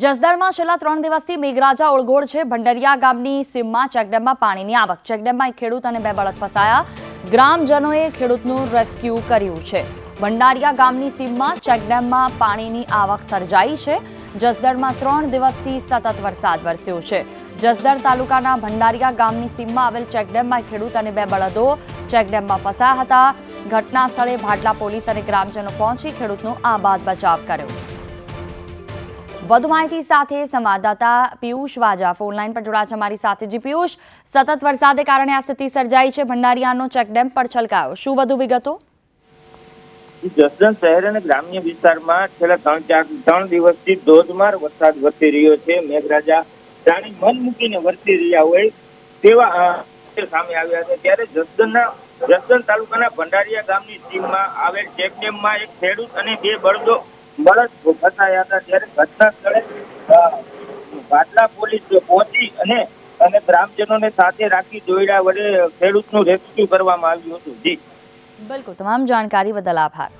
જસદણમાં છેલ્લા ત્રણ દિવસથી મેઘરાજા ઓળઘોળ છે. ભંડરિયા ગામની સીમમાં ચેકડેમમાં પાણીની આવક. ચેકડેમમાં એક ખેડૂત અને બે બળદ ફસાયા. ગ્રામજનોએ ખેડૂતનું રેસ્ક્યુ કર્યું છે. ભંડારિયા ગામની સીમમાં ચેકડેમમાં પાણીની આવક સર્જાઈ છે. જસદણમાં ત્રણ દિવસથી સતત વરસાદ વરસ્યો છે. જસદણ તાલુકાના ભંડારિયા ગામની સીમમાં આવેલ ચેકડેમમાં ખેડૂત અને બે બળદો ચેકડેમમાં ફસાયા હતા. ઘટના સ્થળે ભાટલા પોલીસ અને ગ્રામજનો પહોંચી ખેડૂતનો આબાદ બચાવ કર્યો. વધુ માહિતી સાથે સંવાદદાતા પિયુષ વાજા. ફોનલાઈન પર જોડાયા છે અમારી સાથે જી પિયુષ. સતત વરસાદે કારણે આ સ્થિતિ સર્જાઈ છે. ભંડારીયાનો ચેકડેમ પર છલકાયો. શું વધુ વિગતો? જસદણ શહેર અને ગ્રામ્ય વિસ્તારમાં છેલ્લા ત્રણ ચાર, ત્રણ દિવસથી ધોધમાર વરસાદ વરસી રહ્યો છે. મેઘરાજા જાણે મન મૂકીને વરસી રહ્યા હોય તેવા સામે આવ્યા છે. ત્યારે જસદણના, જસદણ તાલુકાના ભંડારિયા ગામની સીમમાં આવેલ ચેકડેમમાં એક ખેડૂત અને બે બળદો બળદ ફસાયા હતા ત્યારે ઘટના સ્થળે ભાટલા પોલીસ પહોંચી અને અને ગ્રામજનોને સાથે રાખી જોઈડા વડે ખેડૂતનું રેસ્ક્યુ કરવામાં આવ્યું હતું. જી. બિલકુલ, તમામ જાણકારી બદલ આભાર.